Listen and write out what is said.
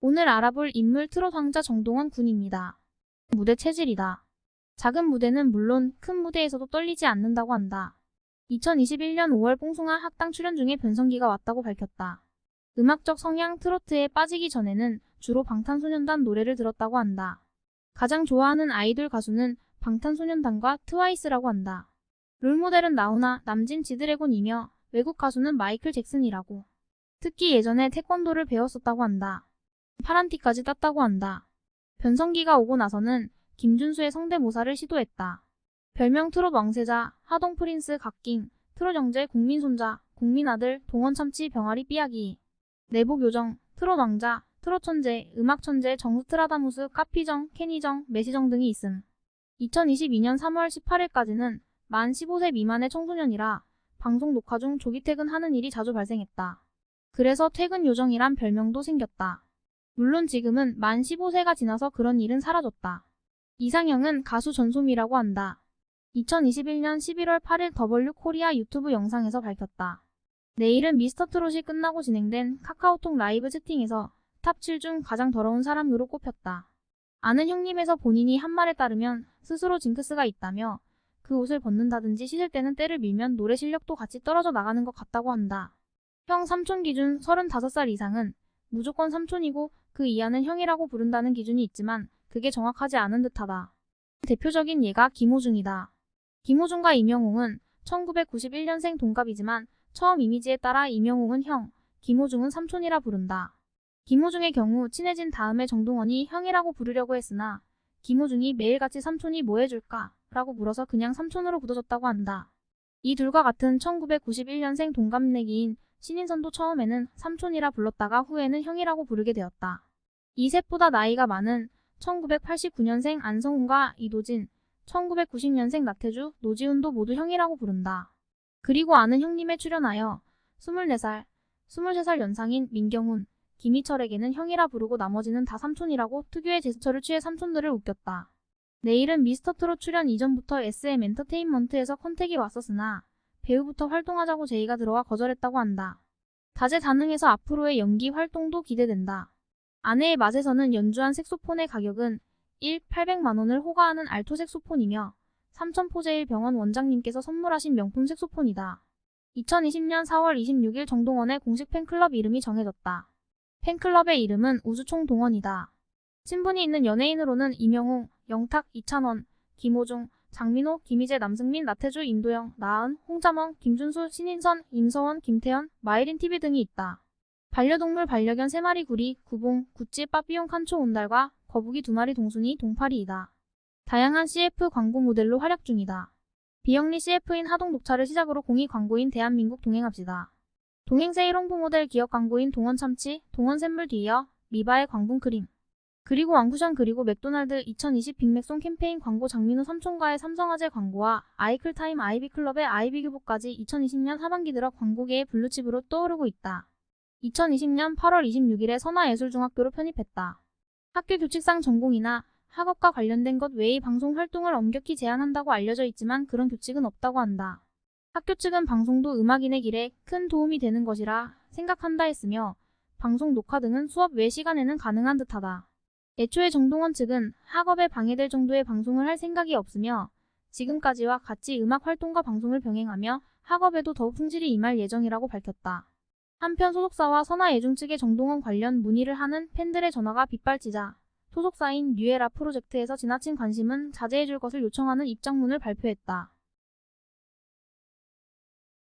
오늘 알아볼 인물 트롯 왕자 정동원 군입니다. 무대 체질이다. 작은 무대는 물론 큰 무대에서도 떨리지 않는다고 한다. 2021년 5월 뽕숭아 학당 출연 중에 변성기가 왔다고 밝혔다. 음악적 성향 트로트에 빠지기 전에는 주로 방탄소년단 노래를 들었다고 한다. 가장 좋아하는 아이돌 가수는 방탄소년단과 트와이스라고 한다. 롤모델은 나훈아, 남진 지드래곤이며 외국 가수는 마이클 잭슨이라고. 특히 예전에 태권도를 배웠었다고 한다. 파란 티까지 땄다고 한다. 변성기가 오고 나서는 김준수의 성대모사를 시도했다. 별명 트롯 왕세자, 하동 프린스 각king, 트롯 영재 국민 손자, 국민 아들, 동원 참치 병아리 삐약이, 내복 요정, 트롯 왕자, 트롯 천재, 음악 천재, 정스트라다무스, 카피정, 케니정, 메시정 등이 있음. 2022년 3월 18일까지는 만 15세 미만의 청소년이라 방송 녹화 중 조기 퇴근하는 일이 자주 발생했다. 그래서 퇴근 요정이란 별명도 생겼다. 물론 지금은 만 15세가 지나서 그런 일은 사라졌다. 이상형은 가수 전소미라고 한다. 2021년 11월 8일 더블유 코리아 유튜브 영상에서 밝혔다. 내일은 미스터 트롯이 끝나고 진행된 카카오톡 라이브 채팅에서 탑 7 중 가장 더러운 사람으로 꼽혔다. 아는 형님에서 본인이 한 말에 따르면 스스로 징크스가 있다며 그 옷을 벗는다든지 씻을 때는 때를 밀면 노래 실력도 같이 떨어져 나가는 것 같다고 한다. 형 삼촌 기준 35살 이상은 무조건 삼촌이고 그 이하는 형이라고 부른다는 기준이 있지만 그게 정확하지 않은 듯하다. 대표적인 예가 김호중이다. 김호중과 임영웅은 1991년생 동갑이지만 처음 이미지에 따라 임영웅은 형, 김호중은 삼촌이라 부른다. 김호중의 경우 친해진 다음에 정동원이 형이라고 부르려고 했으나 김호중이 매일같이 삼촌이 뭐 해줄까? 라고 물어서 그냥 삼촌으로 굳어졌다고 한다. 이 둘과 같은 1991년생 동갑내기인 신인선도 처음에는 삼촌이라 불렀다가 후에는 형이라고 부르게 되었다. 이 셋보다 나이가 많은 1989년생 안성훈과 이도진, 1990년생 나태주, 노지훈도 모두 형이라고 부른다. 그리고 아는 형님에 출연하여 24살, 23살 연상인 민경훈, 김희철에게는 형이라 부르고 나머지는 다 삼촌이라고 특유의 제스처를 취해 삼촌들을 웃겼다. 내일은 미스터트롯 출연 이전부터 SM 엔터테인먼트에서 컨택이 왔었으나 배우부터 활동하자고 제의가 들어와 거절했다고 한다. 다재다능해서 앞으로의 연기 활동도 기대된다. 아내의 맛에서는 연주한 색소폰의 가격은 1, 800만원을 호가하는 알토 색소폰이며 삼천포제일 병원 원장님께서 선물하신 명품 색소폰이다. 2020년 4월 26일 정동원의 공식 팬클럽 이름이 정해졌다. 팬클럽의 이름은 우주총동원이다. 친분이 있는 연예인으로는 이명웅, 영탁, 이찬원, 김호중, 장민호, 김희재, 남승민, 나태주, 임도영, 나은, 홍자멍, 김준수, 신인선, 임서원, 김태현, 마이린 TV 등이 있다. 반려동물 반려견 3마리 구리, 구봉, 구찌, 빠삐용 칸초 온달과 거북이 2마리 동순이, 동파리이다. 다양한 CF 광고 모델로 활약 중이다. 비영리 CF인 하동 녹차를 시작으로 공익 광고인 대한민국 동행합시다. 동행세일 홍보 모델 기업 광고인 동원참치, 동원샘물 뒤이어 미바의 광분 크림. 그리고 왕쿠션 그리고 맥도날드 2020 빅맥송 캠페인 광고 장민호 삼촌과의 삼성화재 광고와 아이클타임 아이비클럽의 아이비규보까지 2020년 하반기 들어 광고계의 블루칩으로 떠오르고 있다. 2020년 8월 26일에 선화예술중학교로 편입했다. 학교 교칙상 전공이나 학업과 관련된 것 외의 방송 활동을 엄격히 제한한다고 알려져 있지만 그런 교칙은 없다고 한다. 학교 측은 방송도 음악인의 길에 큰 도움이 되는 것이라 생각한다 했으며 방송 녹화 등은 수업 외 시간에는 가능한 듯하다. 애초에 정동원 측은 학업에 방해될 정도의 방송을 할 생각이 없으며 지금까지와 같이 음악 활동과 방송을 병행하며 학업에도 더욱 성질이 임할 예정이라고 밝혔다. 한편 소속사와 선화예중 측의 정동원 관련 문의를 하는 팬들의 전화가 빗발치자 소속사인 뉴에라 프로젝트에서 지나친 관심은 자제해줄 것을 요청하는 입장문을 발표했다.